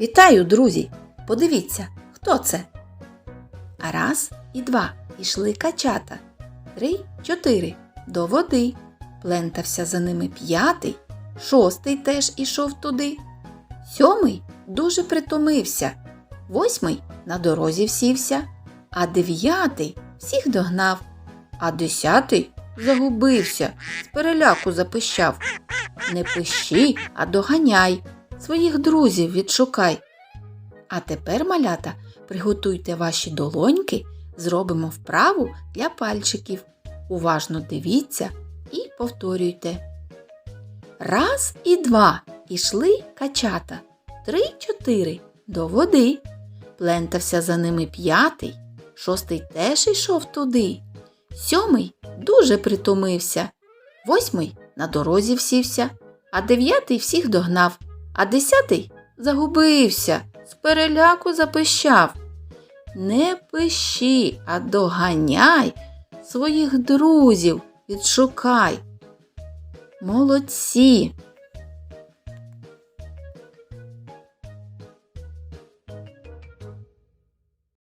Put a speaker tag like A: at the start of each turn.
A: Вітаю, друзі! Подивіться, хто це? Раз і два ішли качата. Три, чотири до води. Плентався за ними п'ятий, шостий теж ішов туди. Сьомий дуже притомився. Восьмий на дорозі всівся, а дев'ятий всіх догнав, а десятий загубився, з переляку запищав. Не пищи, а доганяй, своїх друзів відшукай. А тепер, малята, приготуйте ваші долоньки, зробимо вправу для пальчиків. Уважно дивіться і повторюйте. Раз і два ішли качата. Три, чотири до води. Плентався за ними п'ятий, шостий теж йшов туди. Сьомий дуже притомився. Восьмий на дорозі всівся, а дев'ятий всіх догнав, а десятий загубився, з переляку запищав. Не пищи, а доганяй своїх друзів відшукай. Молодці!